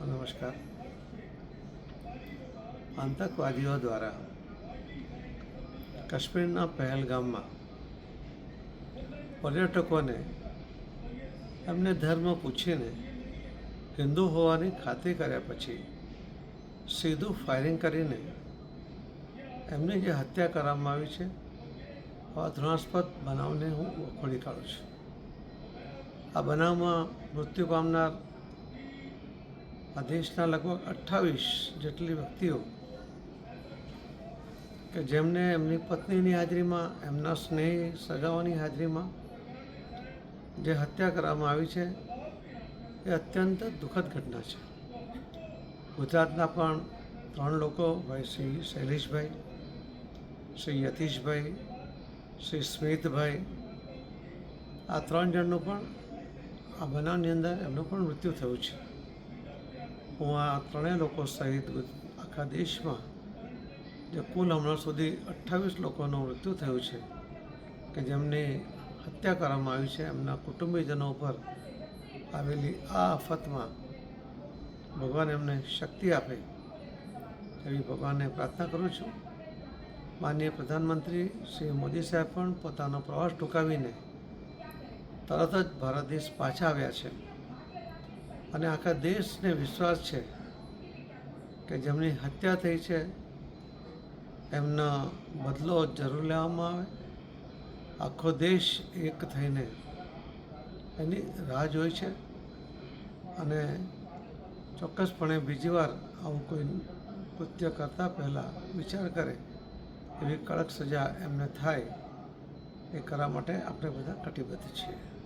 નમસ્કાર. આતંકવાદીઓ દ્વારા કાશ્મીરના પહેલગામમાં પર્યટકોને એમને ધર્મ પૂછીને હિન્દુ હોવાની ખાતરી કર્યા પછી સીધું ફાયરિંગ કરીને એમની જે હત્યા કરવામાં આવી છે આવા ધૃણાસ્પદ બનાવને હું વખોડી કાઢું છું. આ બનાવમાં મૃત્યુ પામનાર આ દેશના લગભગ અઠ્ઠાવીસ જેટલી વ્યક્તિઓ કે જેમને એમની પત્નીની હાજરીમાં, એમના સ્નેહી સગાઓની હાજરીમાં જે હત્યા કરવામાં આવી છે, એ અત્યંત દુઃખદ ઘટના છે. ગુજરાતના પણ ત્રણ લોકો, ભાઈ શ્રી શૈલેષભાઈ, શ્રી યતીશભાઈ, શ્રી સ્મિતભાઈ, આ ત્રણ જણનું પણ આ બનાવની અંદર એમનું પણ મૃત્યુ થયું છે. હું આ ત્રણેય લોકો સહિત આખા દેશમાં જે કુલ હમણાં સુધી અઠ્ઠાવીસ લોકોનું મૃત્યુ થયું છે, કે જેમની હત્યા કરવામાં આવી છે, એમના કુટુંબીજનો ઉપર આવેલી આ આફતમાં ભગવાન એમને શક્તિ આપે, એવી ભગવાનને પ્રાર્થના કરું છું. માનનીય પ્રધાનમંત્રી શ્રી મોદી સાહેબ પણ પોતાનો પ્રવાસ ટૂંકાવીને તરત જ ભારત દેશ પાછા આવ્યા છે. અને આખા દેશને વિશ્વાસ છે કે જેમની હત્યા થઈ છે, એમનો બદલો જરૂર લેવામાં આવે. આખો દેશ એક થઈને એની રાહ જોઈ છે. અને ચોક્કસપણે બીજી વાર આવું કોઈ કૃત્ય કરતાં પહેલાં વિચાર કરે એવી કડક સજા એમને થાય એ કરવા માટે આપણે બધા કટિબદ્ધ છીએ.